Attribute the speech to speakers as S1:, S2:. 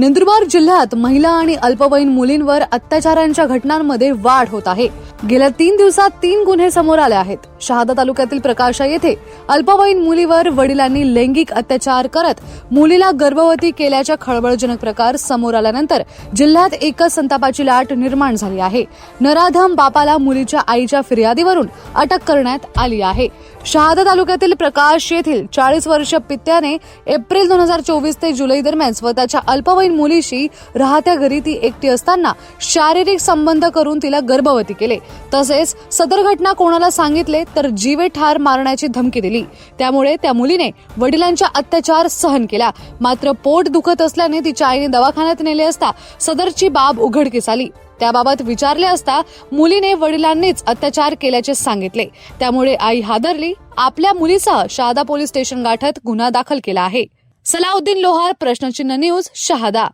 S1: नंदुरबार जिल्ह्यात महिला आणि अल्पवयीन मुलींवर अत्याचारांच्या घटनांमध्ये वाढ होत आहे. गेल्या तीन दिवसात तीन गुन्हे समोर आले आहेत. शहादा तालुक्यातील प्रकाशा येथे अल्पवयीन मुलीवर वडिलांनी लैंगिक अत्याचार करत मुलीला गर्भवती केल्याच्या खळबळजनक प्रकार समोर आल्यानंतर जिल्ह्यात एकच संतापाची लाट निर्माण झाली आहे. नराधम बापाला मुलीच्या आईच्या फिर्यादीवरून अटक करण्यात आली आहे. शहादा तालुक्यातील प्रकाश येथील चाळीस वर्ष पित्याने एप्रिल दोन हजार चोवीस ते जुलै दरम्यान स्वतःच्या अल्पवयीन मुलीशी राहत्या घरी ती एकटी असताना शारीरिक संबंध करून तिला गर्भवती केले. तसेच सदर घटना कोणाला सांगितले तर जीवे ठार मारण्याची धमकी दिली. त्यामुळे त्या मुलीने वडिलांच्या अत्याचार सहन केला. मात्र पोट दुखत असल्याने तिच्या आईने दवाखान्यात नेले असता सदरची बाब उघडकीस आली. त्याबाबत विचारले असता मुलीने वडिलांनीच अत्याचार केल्याचे सांगितले. त्यामुळे आई हादरली. आपल्या मुलीसह शहादा पोलीस स्टेशन गाठत गुन्हा दाखल केला आहे. सलाउद्दीन लोहार प्रश्नचिन्ह न्यूज शहादा।